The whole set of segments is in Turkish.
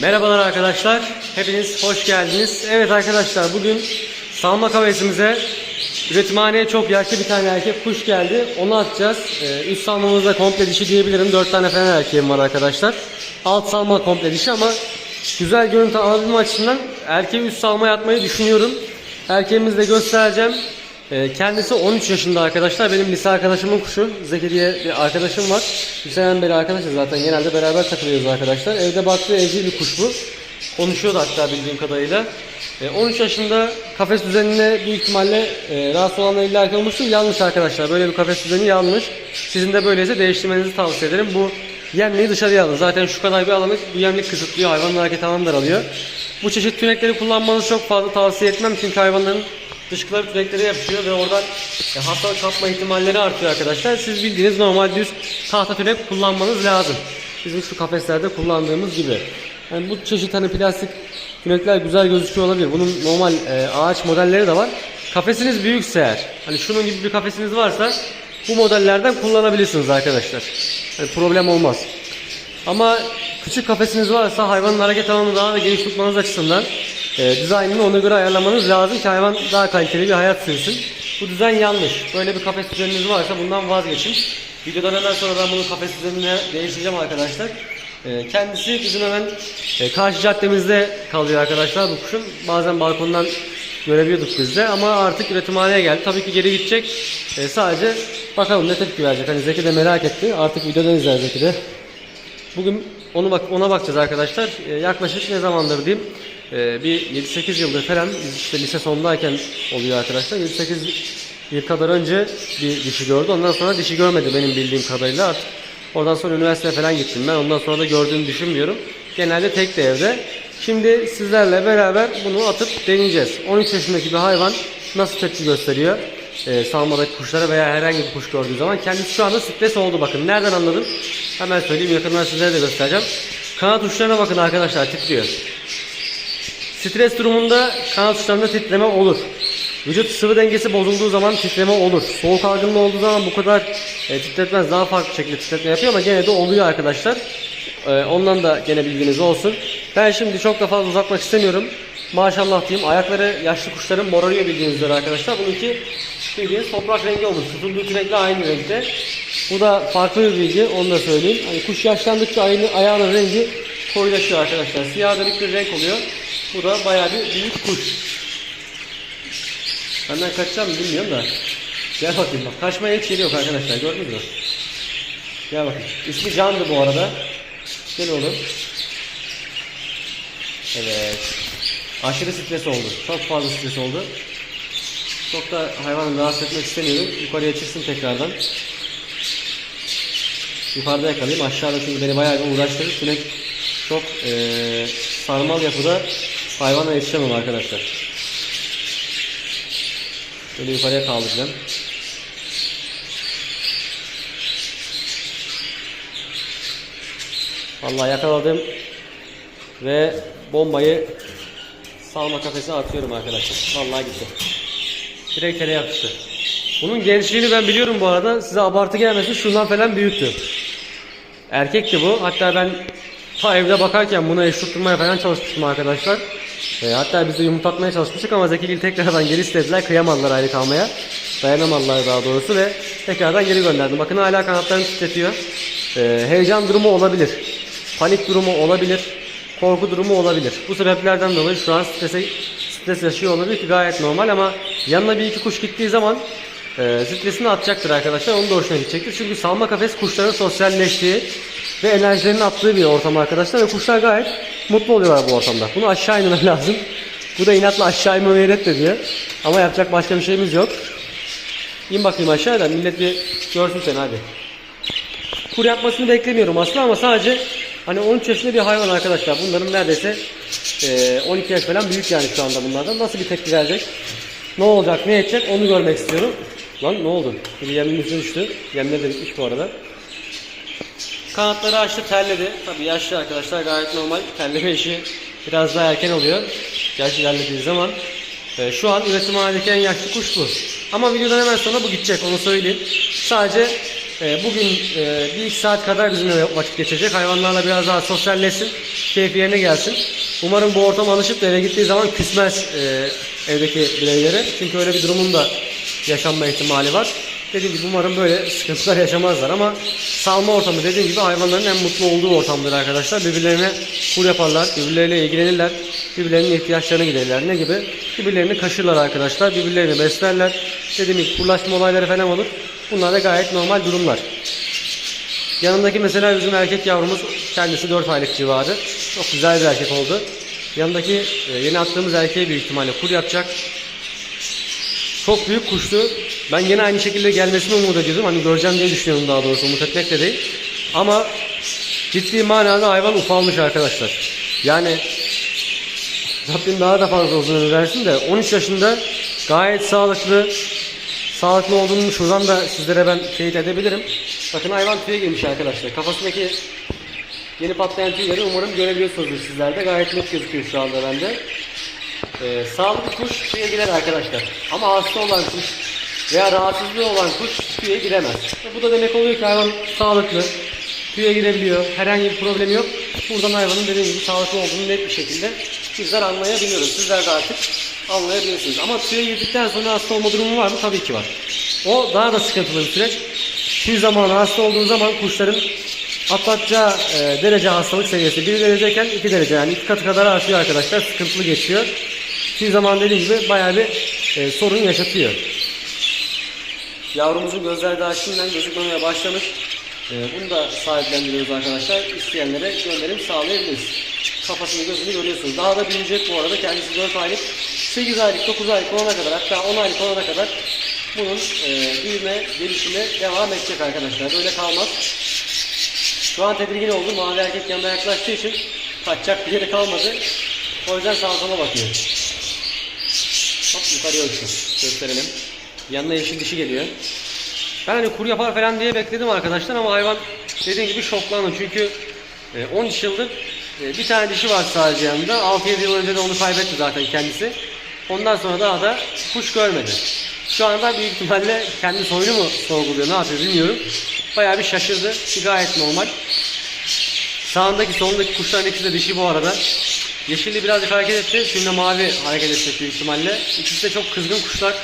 Merhabalar arkadaşlar. Hepiniz hoş geldiniz. Evet arkadaşlar bugün salma kafesimize üretimhaneye çok yaşlı bir tane erkek kuş geldi. Onu atacağız. Ee, üst salmamızda komple dişi diyebilirim. 4 tane falan erkeğim var arkadaşlar. Alt salma komple dişi ama güzel görüntü alabilme açısından erkeği üst salmaya atmayı düşünüyorum. Erkeğimizi de göstereceğim. Ee, Kendisi 13 yaşında arkadaşlar. Benim lise arkadaşımın kuşu. Zeki diye bir arkadaşım var. Liseden beri arkadaşız zaten. Genelde beraber takılıyoruz arkadaşlar. Evde baktığı evcil bir kuş bu. Konuşuyordu hatta bildiğim kadarıyla. Ee, 13 yaşında kafes düzenine büyük ihtimalle e, rahatsız olanlar illa olmuştur. Yanlış arkadaşlar. Böyle bir kafes düzeni yanlış. Sizin de böyleyse değiştirmenizi tavsiye ederim. Bu yemliği dışarıya alın. Zaten şu kadar bir alanı bu yemlik kısıtlıyor. Hayvanın hareket alanı daralıyor. Bu çeşit tünekleri kullanmanızı çok fazla tavsiye etmem. Çünkü hayvanların dışkıları tüneklere yapışıyor ve oradan hastalık kapma ihtimalleri artıyor arkadaşlar. Siz bildiğiniz normal düz tahta tünek kullanmanız lazım. Bizim şu kafeslerde kullandığımız gibi. Yani bu çeşit hani plastik tünekler güzel gözüküyor olabilir. Bunun normal e, ağaç modelleri de var. Kafesiniz büyükse eğer, hani şunun gibi bir kafesiniz varsa bu modellerden kullanabilirsiniz arkadaşlar. Yani problem olmaz. Ama küçük kafesiniz varsa hayvanın hareket alanını daha da geniş tutmanız açısından e, dizaynını ona göre ayarlamanız lazım ki hayvan daha kaliteli bir hayat sürsün. Bu düzen yanlış. Böyle bir kafes düzeniniz varsa bundan vazgeçin. Videodan hemen sonra ben bunu kafes düzenine değiştireceğim arkadaşlar. E, kendisi bizim hemen e, karşı caddemizde kalıyor arkadaşlar bu kuşun. Bazen balkondan görebiliyorduk biz de ama artık üretimhaneye geldi. Tabii ki geri gidecek. E, sadece bakalım ne tepki verecek. Hani Zeki de merak etti. Artık videodan izler Zeki de. Bugün onu bak ona bakacağız arkadaşlar. Ee, yaklaşık ne zamandır diyeyim? Ee, bir 7-8 yıldır falan işte lise sondayken oluyor arkadaşlar. 7-8 yıl kadar önce bir dişi gördü. Ondan sonra dişi görmedi benim bildiğim kadarıyla artık. Oradan sonra üniversiteye falan gittim ben. Ondan sonra da gördüğünü düşünmüyorum. Genelde tek de evde. Şimdi sizlerle beraber bunu atıp deneyeceğiz. 13 yaşındaki bir hayvan nasıl tepki gösteriyor? Ee, salmadaki kuşlara veya herhangi bir kuş gördüğü zaman kendisi şu anda stres oldu bakın. Nereden anladım? Hemen söyleyeyim yakından sizlere de göstereceğim. Kanat uçlarına bakın arkadaşlar titriyor. Stres durumunda kanat uçlarında titreme olur. Vücut sıvı dengesi bozulduğu zaman titreme olur. Soğuk algınlığı olduğu zaman bu kadar e, titretmez. Daha farklı şekilde titretme yapıyor ama gene de oluyor arkadaşlar. E, ondan da gene bilginiz olsun. Ben şimdi çok da fazla uzatmak istemiyorum. Maşallah diyeyim ayakları yaşlı kuşların morarıyor bildiğiniz üzere arkadaşlar. Bununki bildiğiniz toprak rengi olmuş. Tutulduğu tünekle aynı renkte. Bu da farklı bir bilgi onu da söyleyeyim. Hani kuş yaşlandıkça ayını, ayağının rengi koyulaşıyor arkadaşlar. Siyah dönük bir renk oluyor. Bu da bayağı bir büyük kuş. Benden kaçacağım bilmiyorum da. Gel bakayım bak. Kaçmaya hiç yeri yok arkadaşlar. Gördünüz mü? Gel bakayım. İsmi Can'dı bu arada. Gel oğlum. Evet. Aşırı stres oldu. Çok fazla stres oldu. Çok da hayvanı rahatsız etmek istemiyorum. Yukarıya çıksın tekrardan. Yukarıda yakalayayım. Aşağıda çünkü beni bayağı bir uğraştırır. Tünek çok eee sarmal yapıda hayvana yetişemem arkadaşlar. Böyle yukarıya kaldıracağım. Vallahi yakaladım ve bombayı salma kafesine atıyorum arkadaşlar. Vallahi gitti. Direkt yere yapıştı. Bunun gençliğini ben biliyorum bu arada. Size abartı gelmesin. Şundan falan büyüktü. Erkekti bu. Hatta ben ta evde bakarken buna eş tutturmaya falan çalışmıştım arkadaşlar. E, hatta biz de yumurtlatmaya çalışmıştık ama Zekigil tekrardan geri istediler. Kıyamadılar ayrı kalmaya. Dayanamadılar daha doğrusu ve tekrardan geri gönderdim. Bakın hala kanatlarını titretiyor. E, heyecan durumu olabilir. Panik durumu olabilir. Korku durumu olabilir. Bu sebeplerden dolayı şu an strese, stres yaşıyor olabilir ki gayet normal ama yanına bir iki kuş gittiği zaman e, stresini atacaktır arkadaşlar. Onun da hoşuna gidecektir. Çünkü salma kafes kuşların sosyalleştiği ve enerjilerini attığı bir ortam arkadaşlar. Ve kuşlar gayet mutlu oluyorlar bu ortamda. Bunu aşağı inmem lazım. Bu da inatla aşağı inmemeyi reddediyor. Ama yapacak başka bir şeyimiz yok. İn bakayım aşağıda millet bir görsün seni hadi. Kur yapmasını beklemiyorum aslında ama sadece hani 13 yaşında bir hayvan arkadaşlar. Bunların neredeyse e, 12 yaş falan büyük yani şu anda bunlardan. Nasıl bir tepki verecek? Ne olacak, ne edecek onu görmek istiyorum. Lan ne oldu? Bir üstüne düştü. Yemler de bitmiş bu arada. Kanatları açtı, terledi. Tabii yaşlı arkadaşlar gayet normal. Terleme işi biraz daha erken oluyor. Yaş ilerlediği zaman. Ee, şu an üretimhanedeki en yaşlı kuş bu. Ama videodan hemen sonra bu gidecek onu söyleyeyim. Sadece e, bugün e, bir saat kadar bizimle vakit geçecek. Hayvanlarla biraz daha sosyalleşsin. keyfi yerine gelsin. Umarım bu ortama alışıp da eve gittiği zaman küsmez e, evdeki bireylere. Çünkü öyle bir durumun da yaşanma ihtimali var. Dediğim gibi umarım böyle sıkıntılar yaşamazlar ama salma ortamı dediğim gibi hayvanların en mutlu olduğu ortamdır arkadaşlar. Birbirlerine kur yaparlar, birbirleriyle ilgilenirler, birbirlerinin ihtiyaçlarını giderirler. Ne gibi? Birbirlerini kaşırlar arkadaşlar, birbirlerini beslerler. Dediğim gibi kurlaşma olayları falan olur. Bunlar da gayet normal durumlar. Yanındaki mesela bizim erkek yavrumuz kendisi 4 aylık civarı. Çok güzel bir erkek oldu. Yanındaki e, yeni attığımız erkeğe büyük ihtimalle kur yapacak. Çok büyük kuştu. Ben yine aynı şekilde gelmesini umut ediyordum. Hani göreceğim diye düşünüyorum daha doğrusu. Umut etmek de değil. Ama ciddi manada hayvan ufalmış arkadaşlar. Yani Rabbim daha da fazla uzun ömür versin de 13 yaşında gayet sağlıklı sağlıklı olduğunu şuradan da sizlere ben teyit edebilirim. Bakın hayvan tüye girmiş arkadaşlar. Kafasındaki yeni patlayan tüyleri umarım görebiliyorsunuzdur sizler de. Gayet net gözüküyor şu anda bende. Ee, sağlıklı kuş tüye girer arkadaşlar. Ama hasta olan kuş veya rahatsızlığı olan kuş tüye giremez. Bu da demek oluyor ki hayvan sağlıklı, tüye girebiliyor, herhangi bir problemi yok. Buradan hayvanın dediğim gibi sağlıklı olduğunu net bir şekilde bizler anlayabiliyoruz. Sizler de artık anlayabiliyorsunuz. Ama tüye girdikten sonra hasta olma durumu var mı? Tabii ki var. O daha da sıkıntılı bir süreç. Tüy zamanı hasta olduğu zaman kuşların atlatacağı e, derece hastalık seviyesi 1 dereceyken 2 derece yani 2 katı kadar artıyor arkadaşlar. Sıkıntılı geçiyor. Tüy zamanı dediğim gibi bayağı bir e, sorun yaşatıyor. Yavrumuzun gözleri daha şimdiden gözükmemeye başlamış. Ee, bunu da sahiplendiriyoruz arkadaşlar. İsteyenlere gönderim sağlayabiliriz. Kafasını gözünü görüyorsunuz. Daha da büyüyecek bu arada. Kendisi 4 aylık. 8 aylık, 9 aylık olana kadar hatta 10 aylık olana kadar bunun e, büyüme, gelişime devam edecek arkadaşlar. Böyle kalmaz. Şu an tedirgin oldum. Mavi erkek yanına yaklaştığı için kaçacak bir yeri kalmadı. O yüzden sağa sola bakıyor. Hop yukarıya uçtu. Gösterelim. Yanına yeşil dişi geliyor. Ben hani kur yapar falan diye bekledim arkadaşlar ama hayvan dediğim gibi şoklandı. Çünkü e, 13 yıldır e, bir tane dişi var sadece yanında. 6-7 yıl önce de onu kaybetti zaten kendisi. Ondan sonra daha da kuş görmedi. Şu anda büyük ihtimalle kendi soyunu mu sorguluyor ne yapıyor bilmiyorum. Bayağı bir şaşırdı ki gayet normal. Sağındaki solundaki kuşların ikisi de dişi bu arada. Yeşilli birazcık hareket etti. Şimdi mavi hareket edecek büyük ihtimalle. İkisi de çok kızgın kuşlar.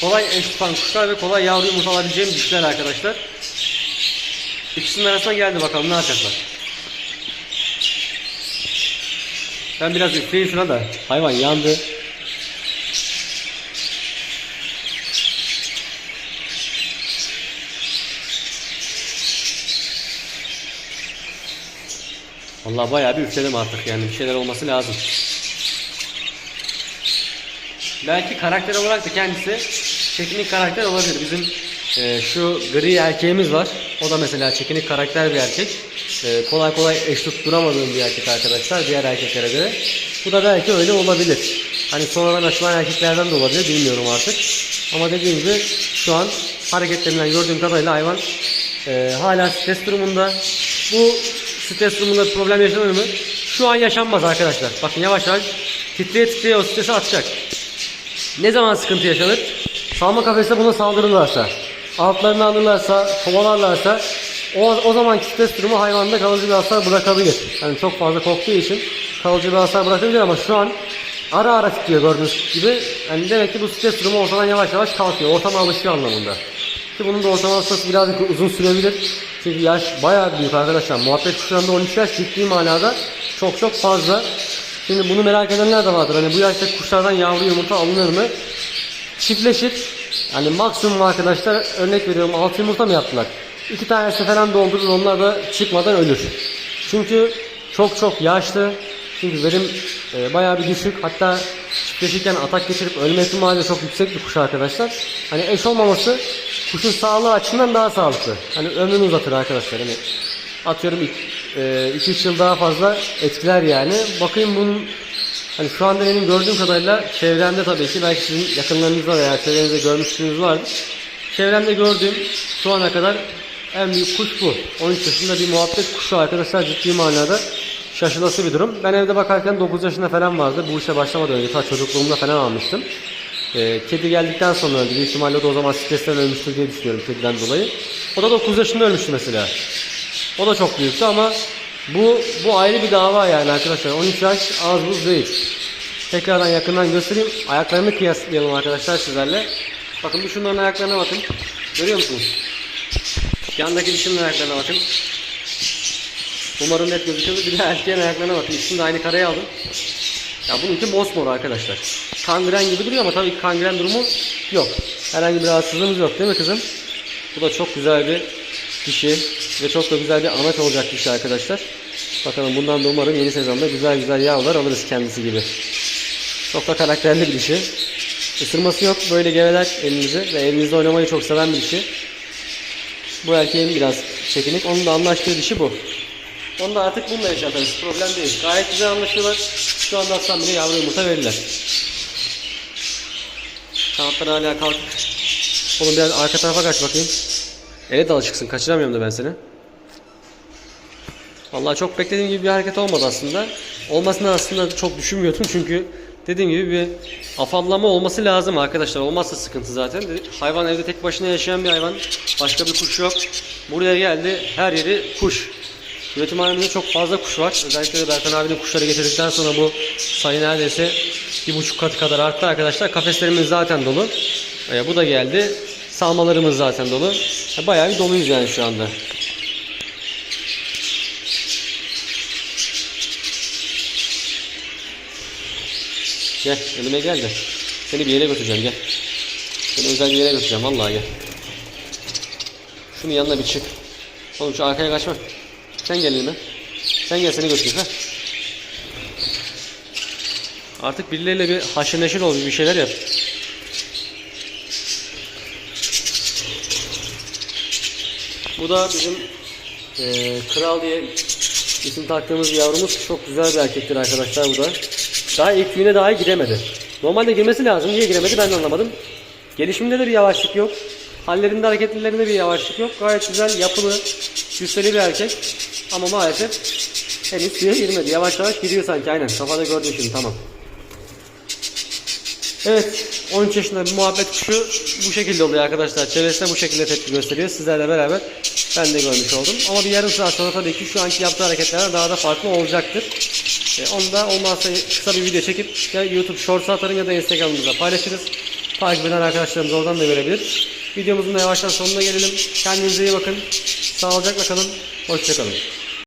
Kolay eş tutan kuşlar ve kolay yavru yumurta alabileceğim dişler arkadaşlar. İkisinin arasına geldi bakalım ne yapacaklar. Ben biraz üfleyeyim şuna da. Hayvan yandı. Vallahi bayağı bir üfledim artık yani bir şeyler olması lazım. Belki karakter olarak da kendisi çekinik karakter olabilir. Bizim e, şu gri erkeğimiz var. O da mesela çekinik karakter bir erkek. E, kolay kolay eş tutturamadığım bir erkek arkadaşlar diğer erkeklere göre. Bu da belki öyle olabilir. Hani sonradan açılan erkeklerden de olabilir bilmiyorum artık. Ama dediğim gibi şu an hareketlerinden gördüğüm kadarıyla hayvan e, hala stres durumunda. Bu stres durumunda problem yaşanır mı? Şu an yaşanmaz arkadaşlar. Bakın yavaş yavaş titreye titreye o stresi atacak. Ne zaman sıkıntı yaşanır? Salma kafeste buna saldırırlarsa, altlarını alırlarsa, kovalarlarsa o, o zaman stres durumu hayvanda kalıcı bir hasar bırakabilir. Yani çok fazla korktuğu için kalıcı bir hasar bırakabilir ama şu an ara ara titriyor gördüğünüz gibi. Yani demek ki bu stres durumu ortadan yavaş yavaş kalkıyor. Ortama alışıyor anlamında. Ki bunun da ortalama sırası birazcık uzun sürebilir. Çünkü yaş bayağı büyük arkadaşlar. Muhabbet kuşlarında 13 yaş ciddi manada çok çok fazla. Şimdi bunu merak edenler de vardır. Hani bu yaşta kuşlardan yavru yumurta alınır mı? Çiftleşir. Yani maksimum arkadaşlar örnek veriyorum 6 yumurta mı yaptılar? 2 tanesi falan doldurur onlar da çıkmadan ölür. Çünkü çok çok yaşlı. Çünkü verim e, bayağı bir düşük. Hatta çiftleşirken atak geçirip ölme ihtimali çok yüksek bir kuş arkadaşlar. Hani eş olmaması kuşun sağlığı açısından daha sağlıklı. Hani ömrünü uzatır arkadaşlar. Hani atıyorum 2-3 yıl daha fazla etkiler yani. Bakayım bunun hani şu anda benim gördüğüm kadarıyla çevremde tabii ki belki sizin yakınlarınızda veya çevrenizde görmüşsünüz vardır. Çevremde gördüğüm şu ana kadar en büyük kuş bu. 13 yaşında bir muhabbet kuşu arkadaşlar ciddi manada şaşılası bir durum. Ben evde bakarken 9 yaşında falan vardı. Bu işe başlamadan önce ta çocukluğumda falan almıştım. Ee, kedi geldikten sonra öldü. Büyük ihtimalle o da o zaman stresten ölmüştür diye düşünüyorum kediden dolayı. O da 9 yaşında ölmüştü mesela. O da çok büyüktü ama Bu bu ayrı bir dava yani arkadaşlar. 13 yaş az buz değil. Tekrardan yakından göstereyim. Ayaklarını kıyaslayalım arkadaşlar sizlerle. Bakın bu şunların ayaklarına bakın. Görüyor musunuz? Yandaki dişinin ayaklarına bakın. Umarım net gözüküyor. Bir de erkeğin ayaklarına bakın. İkisini de aynı kareye aldım. Ya bununki mosmor arkadaşlar. Kangren gibi duruyor ama tabii ki kangren durumu yok. Herhangi bir rahatsızlığımız yok değil mi kızım? Bu da çok güzel bir dişi ve çok da güzel bir anaç olacak dişi arkadaşlar. Bakalım bundan da umarım yeni sezonda güzel güzel yavrular alırız kendisi gibi. Çok da karakterli bir dişi. Isırması yok. Böyle geveler elinizi ve elinizde oynamayı çok seven bir dişi. Bu erkeğin biraz çekinik. Onun da anlaştığı dişi bu. Onu da artık bununla yaşatırız. Problem değil. Gayet güzel anlaşıyorlar. Şu anda atsam bile yavru yumurta verirler. Kanatlar hala kalk. Oğlum biraz arka tarafa kaç bakayım. Evet alışıksın. Kaçıramıyorum da ben seni. Vallahi çok beklediğim gibi bir hareket olmadı aslında. Olmasını aslında çok düşünmüyordum çünkü dediğim gibi bir afallama olması lazım arkadaşlar. Olmazsa sıkıntı zaten. Hayvan evde tek başına yaşayan bir hayvan. Başka bir kuş yok. Buraya geldi her yeri kuş. Üretimhanemizde çok fazla kuş var. Özellikle de Berkan abinin kuşları getirdikten sonra bu sayı neredeyse bir buçuk katı kadar arttı arkadaşlar. Kafeslerimiz zaten dolu. E, bu da geldi. Salmalarımız zaten dolu. E, bayağı bir doluyuz yani şu anda. Gel önüme gel de. Seni bir yere götüreceğim gel. Seni özel bir yere götüreceğim vallahi gel. Şunun yanına bir çık. Oğlum şu arkaya kaçma. Sen gel önüme. Sen gel seni götüreyim. Artık birileriyle bir haşır neşir ol bir şeyler yap. Bu da bizim eee, kral diye isim taktığımız yavrumuz. Çok güzel bir erkektir arkadaşlar bu da. Daha ilk güne dahi giremedi. Normalde girmesi lazım. Niye giremedi ben de anlamadım. Gelişiminde de bir yavaşlık yok. Hallerinde hareketlilerinde bir yavaşlık yok. Gayet güzel yapılı, cüsseli bir erkek. Ama maalesef henüz suya girmedi. Yavaş yavaş giriyor sanki aynen. Kafada gördüm şimdi tamam. Evet 13 yaşında bir muhabbet kuşu bu şekilde oluyor arkadaşlar. Çevresine bu şekilde tepki gösteriyor. Sizlerle beraber ben de görmüş oldum. Ama bir yarım saat sonra tabii ki şu anki yaptığı hareketler daha da farklı olacaktır. E, onu da olmazsa kısa bir video çekip ya YouTube Shorts'a atarım ya da Instagram'ımıza paylaşırız. Takip eden arkadaşlarımız oradan da görebilir. Videomuzun da yavaştan sonuna gelelim. Kendinize iyi bakın. Sağlıcakla kalın. Hoşçakalın.